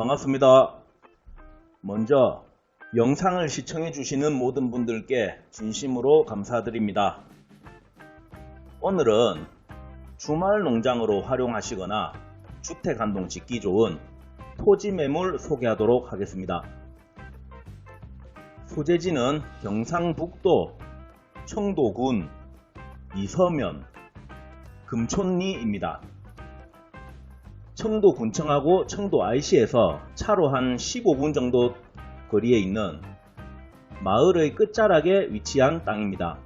반갑습니다. 먼저 영상을 시청해 주시는 모든 분들께 진심으로 감사드립니다. 오늘은 주말 농장으로 활용하시거나 주택 한동 짓기 좋은 토지 매물 소개하도록 하겠습니다. 소재지는 경상북도 청도군 이서면 금촌리입니다. 청도 군청하고 청도 IC에서 차로 한 15분 정도 거리에 있는 마을의 끝자락에 위치한 땅입니다.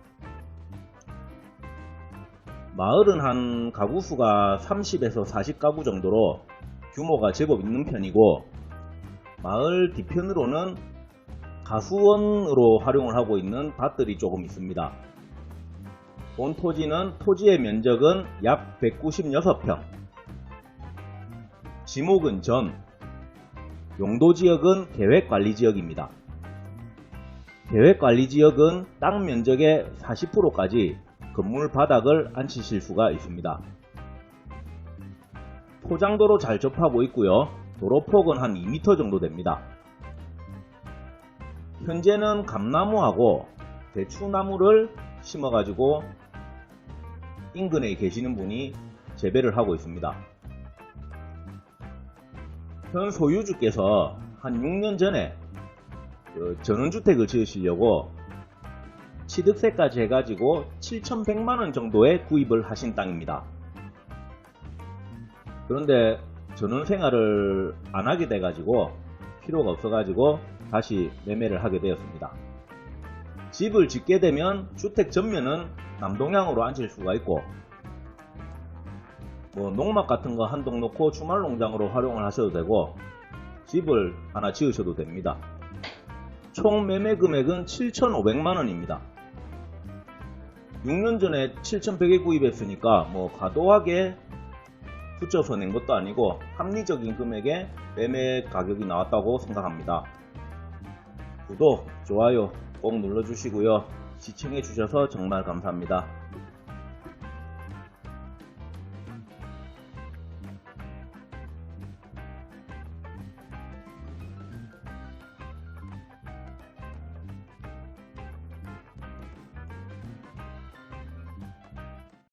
마을은 한 가구 수가 30에서 40가구 정도로 규모가 제법 있는 편이고 마을 뒤편으로는 가수원으로 활용을 하고 있는 밭들이 조금 있습니다. 본 토지는 토지의 면적은 약 196평, 지목은 전, 용도지역은 계획관리지역입니다. 계획관리지역은 땅 면적의 40%까지 건물 바닥을 앉히실 수가 있습니다. 포장도로 잘 접하고 있고요. 도로폭은 한 2m 정도 됩니다. 현재는 감나무하고 대추나무를 심어가지고 인근에 계시는 분이 재배를 하고 있습니다. 현 소유주께서 한 6년 전에 그 전원주택을 지으시려고 취득세까지 해가지고 7,100만원 정도에 구입을 하신 땅입니다. 그런데 전원 생활을 안 하게 돼가지고 필요가 없어가지고 다시 매매를 하게 되었습니다. 집을 짓게 되면 주택 전면은 남동향으로 앉힐 수가 있고 뭐 농막 같은 거 한 동 놓고 주말 농장으로 활용을 하셔도 되고 집을 하나 지으셔도 됩니다. 총 매매 금액은 7,500만 원입니다. 6년 전에 7,100에 구입했으니까 뭐 과도하게 붙여서 낸 것도 아니고 합리적인 금액에 매매 가격이 나왔다고 생각합니다. 구독, 좋아요 꼭 눌러주시고요. 시청해 주셔서 정말 감사합니다.